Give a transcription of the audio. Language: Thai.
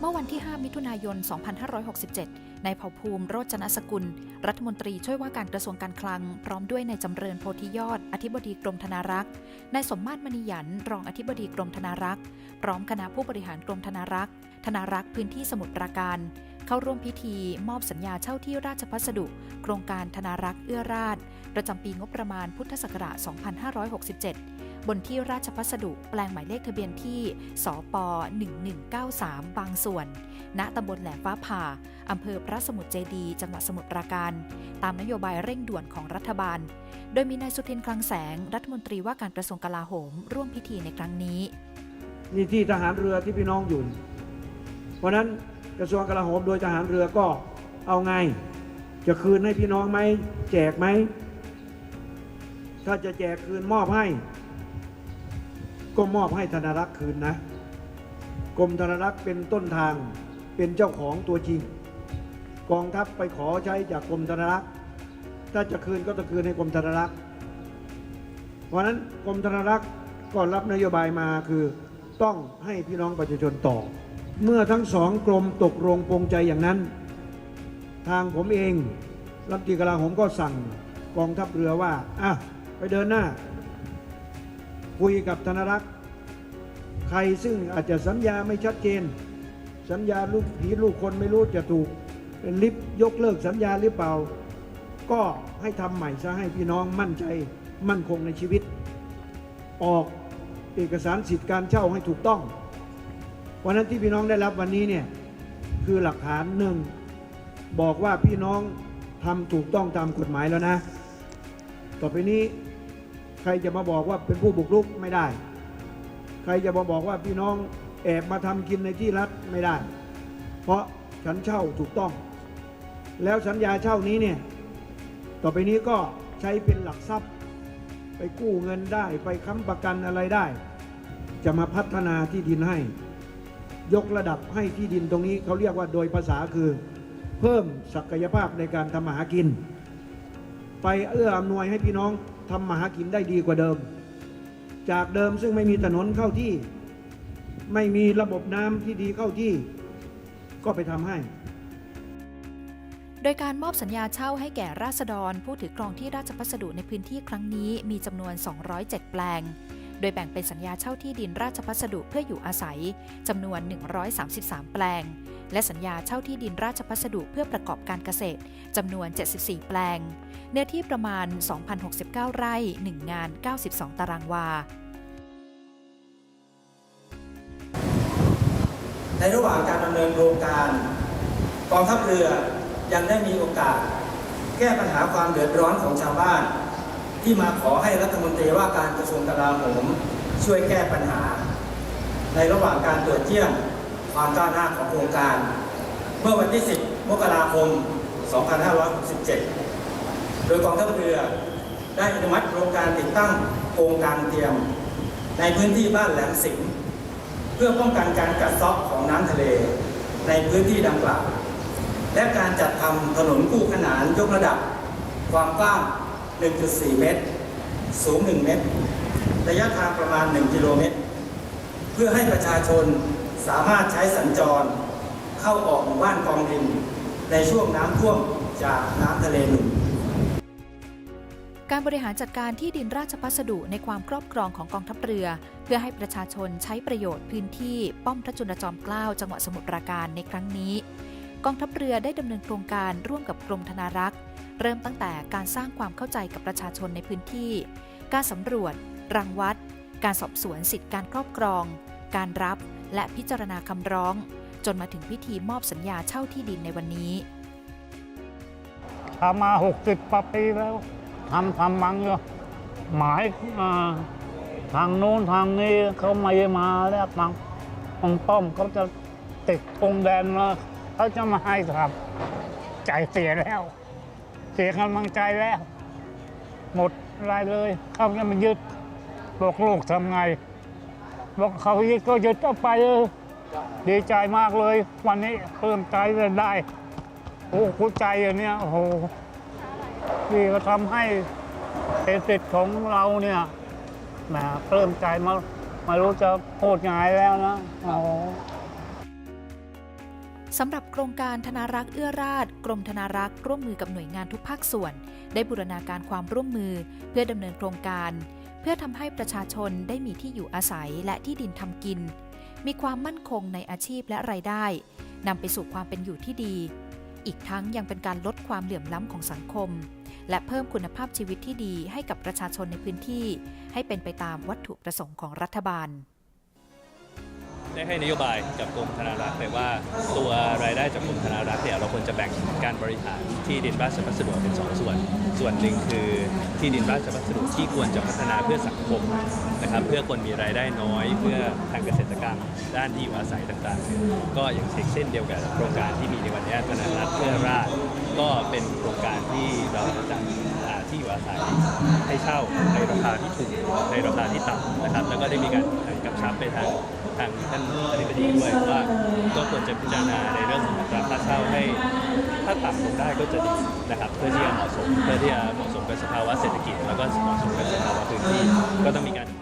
เมื่อวันที่ 5 มิถุนายน 2567 นายเผ่าภูมิโรจนสกุล รัฐมนตรีช่วยว่าการกระทรวงการคลัง พร้อมด้วยนายจำเริญโพธิยอด อธิบดีกรมธนารักษ์ นายสมมาตรมณีหยัน รองอธิบดีกรมธนารักษ์ พร้อมคณะผู้บริหารกรมธนารักษ์ ธนารักษ์พื้นที่สมุทรปราการ เข้าร่วมพิธี มอบสัญญาเช่าที่ราชพัสดุ โครงการธนารักษ์เอื้อราช ประจำปีงบประมาณพุทธศักราช 2567 บนที่ราชพัสดุแปลงหมายเลขทะเบียนที่ สป 1193 บางส่วน ณตำบลแหลมฟ้าผ่า อำเภอพระสมุทรเจดีย์จังหวัดสมุทรปราการ ตามนโยบายเร่งด่วนของรัฐบาล โดยมีนายสุทินคลังแสง รัฐมนตรีว่าการกระทรวงกลาโหม ร่วมพิธีในครั้งนี้ นี่ที่ทหารเรือที่พี่น้องอยู่ เพราะนั้นกระทรวงกลาโหมโดยทหารเรือก็เอาไง จะคืนให้พี่น้องไหมแจกไหมถ้าจะแจกคืนมอบให้ ก็มอบให้ธนรักษ์คืนนะ กรมธนรักษ์เป็นต้นทางเป็นเจ้าของตัวจริง กองทัพไปขอใช้จากกรมธนรักษ์ถ้าจะคืนก็ต้องคืนให้กรมธนรักษ์เพราะนั้นกรมธนรักษ์ก็รับนโยบายมาคือต้องให้พี่น้องประชาชนต่อ เมื่อทั้งสองกรมตกลงปรงใจอย่างนั้น ทางผมเองรัฐมนตรีกลาโหมก็สั่งกองทัพเรือว่าอะไปเดินหน้า คุยกับธนรักษ์ใครซึ่งอาจจะสัญญาไม่ชัดเจน สัญญาลูกผีลูกคนไม่รู้จะถูกเป็นลิฟต์ยกเลิกสัญญาหรือเปล่า ก็ให้ทำใหม่ซะให้พี่น้องมั่นใจมั่นคงในชีวิต ออกเอกสารสิทธิการเช่าให้ถูกต้อง วันนั้นที่พี่น้องได้รับวันนี้เนี่ยคือหลักฐานหนึ่งบอกว่าพี่น้องทำถูกต้องตามกฎหมายแล้วนะ ต่อไปนี้ ใครจะมาบอกว่าเป็นผู้บุกรุกไม่ได้ ใครจะมาบอกว่าพี่น้องแอบมาทำกินในที่รัฐไม่ได้ เพราะฉันเช่าถูกต้อง แล้วสัญญาเช่านี้เนี่ยต่อไปนี้ก็ใช้เป็นหลักทรัพย์ ไปกู้เงินได้ไปค้ำประกันอะไรได้ จะมาพัฒนาที่ดินให้ ยกระดับให้ที่ดินตรงนี้เขาเรียกว่าโดยภาษาคือ เพิ่มศักยภาพในการทำมาหากิน ไปเอื้ออำนวยให้พี่น้อง ทำมาหากินได้ดีกว่าเดิม จากเดิมซึ่งไม่มีถนนเข้าที่ ไม่มีระบบน้ำที่ดีเข้าที่ ก็ไปทำให้ โดยการมอบสัญญาเช่าให้แก่ราษฎร ผู้ถือครองที่ราชพัสดุในพื้นที่ครั้งนี้มีจำนวน 207 แปลง โดยแบ่งเป็นสัญญาเช่าที่ดินราชพัสดุเพื่ออยู่อาศัยจำนวน 133 แปลง และสัญญาเช่าที่ดินราชพัสดุเพื่อประกอบการเกษตรจำนวน 74 แปลง เนื้อที่ประมาณ 2,069 ไร่ 1 งาน 92 ตารางวา ในระหว่างการดำเนินโครงการกองทัพเรือยังได้มีโอกาส แก้ปัญหาความเดือดร้อนของชาวบ้าน ที่มาขอให้รัฐมนตรีว่าการกระทรวงกลาโหมช่วยแก้ปัญหา ในระหว่างการตรวจเยี่ยม ความก้าวหน้าของโครงการ เมื่อวันที่ 10 มกราคม 2567 โดยกองทัพเรือได้อนุมัติโครงการติดตั้งโครงการเตรียม ในพื้นที่บ้านแหลมสิงห์เพื่อป้องกันการกัดเซาะของน้ำทะเลในพื้นที่ดังกล่าว และการจัดทำถนนคู่ขนานยกระดับ ความกว้าง 1.4 เมตร สูง 1 เมตร ระยะทางประมาณ 1 กิโลเมตร เพื่อให้ประชาชน สามารถใช้สัญจร เข้าออกหมู่บ้านกองดิน ในช่วงน้ำท่วมจากน้ำทะเลหนุนการบริหารจัดการที่ดินราชพัสดุในความครอบครองของกองทัพเรือ เพื่อให้ประชาชนใช้ประโยชน์พื้นที่ป้อมพระจุลจอมเกล้าจังหวัดสมุทรปราการในครั้งนี้ กองทัพเรือได้ดำเนินโครงการร่วมกับกรมธนารักษ์เริ่มตั้งแต่การสร้างความเข้าใจกับประชาชนในพื้นที่ การสำรวจ รังวัด การสอบสวนสิทธิการครอบครอง การรับ และพิจารณาคำร้อง จนมาถึงพิธีมอบสัญญาเช่าที่ดินในวันนี้ ทำมาหกสิบปีแล้วทำทำมังอยู่หมายอ่าทางโน้นทางนี้เขาไม่มาแล้วมังองป้อมเขาจะติดธงแดนมาเขาจะมาให้ทำใจเสียแล้ว เสียกำลังใจแล้ว หมดอะไรเลย เขาจะมายึดบอกลูกทำไง บอกเขายึดก็ยึดเอาไปเออดีใจมากเลย วันนี้เพิ่มใจเลยได้โอ้หัวใจอันเนี้ยโอ้โหนี่ก็ทำให้เศรษฐกิจของเราเนี่ยแหมเริ่มใจมาไม่รู้จะพูดยังไงแล้วนะโอ้สำหรับโครงการธนารักษ์เอื้อราชกรมธนารักษ์ร่วมมือกับหน่วยงานทุกภาคส่วน ได้บูรณาการความร่วมมือเพื่อดำเนินโครงการ พื่อทำให้ประชาชนได้มีที่อยู่อาศัยและที่ดินทำกิน มีความมั่นคงในอาชีพและรายได้นำไปสู่ความเป็นอยู่ที่ดี อีกทั้งยังเป็นการลดความเหลื่อมล้ำของสังคม และเพิ่มคุณภาพชีวิตที่ดีให้กับประชาชนในพื้นที่ ให้เป็นไปตามวัตถุประสงค์ของรัฐบาล ได้ให้นโยบายกับกรมธนารักษ์ไปว่าตัวรายได้จากกรมธนารักษ์เนี่ยเราควรจะแบ่งการบริหารที่ดินราชพัสดุเป็นสองส่วน ส่วนหนึ่งคือที่ดินราชพัสดุที่ควรจะพัฒนาเพื่อสังคมนะครับเพื่อคนมีรายได้น้อยเพื่อทางเกษตรกรรมด้านที่อยู่อาศัยต่างๆ ก็อย่างเช่นเดียวกับโครงการที่มีในวันนี้ธนารักษ์เพื่อราษฎรก็เป็นโครงการที่เราจะที่อยู่อาศัยให้เช่าในราคาที่ถูกในราคาที่ต่ำนะครับ แล้วก็ได้มีการกำชับไปทาง ทางท่านอธิบดีด้วยว่าก็ควรจะพิจารณาในเรื่องของอัตราค่าเช่าให้ ถ้าต่ำลงได้ก็จะดีนะครับเพื่อที่จะเหมาะสมเพื่อที่จะเหมาะสมกับสภาวะเศรษฐกิจ แล้วก็เหมาะสมกับสภาวะพื้นที่ก็ต้องมีการ